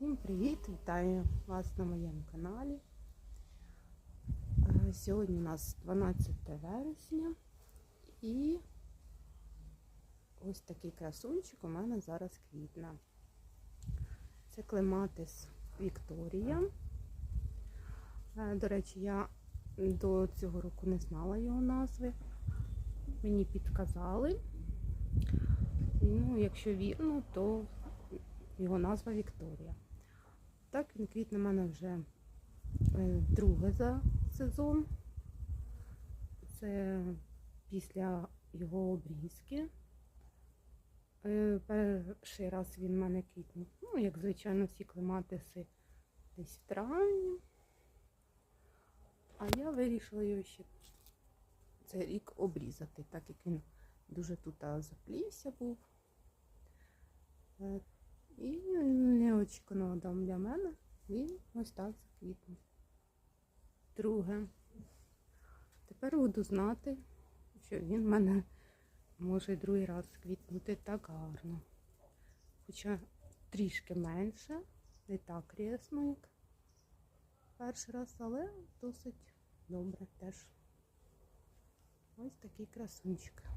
Всім привіт! Вітаю вас на моєму каналі. Е, Сьогодні у нас 12 вересня і ось такий красунчик у мене зараз квітне. Це клематис Вікторія. Е, До речі, я до цього року не знала його назви. Мені підказали. Ну, якщо вірно, то його назва Вікторія. Так, він квітне в мене вже е, друге за сезон. Це після його обрізки. Е, Перший раз він в мене квітнув. Ну, як звичайно, всі клематиси десь в травні. А я вирішила його ще цей рік обрізати, так як він дуже тут заплівся був. Е, І неочікувано там для мене він ось так заквітнув. Друге. Тепер буду знати, що він в мене може другий раз квітнути так гарно. Хоча трішки менше, не так рясно, як перший раз, але досить добре теж. Ось такий красунчик.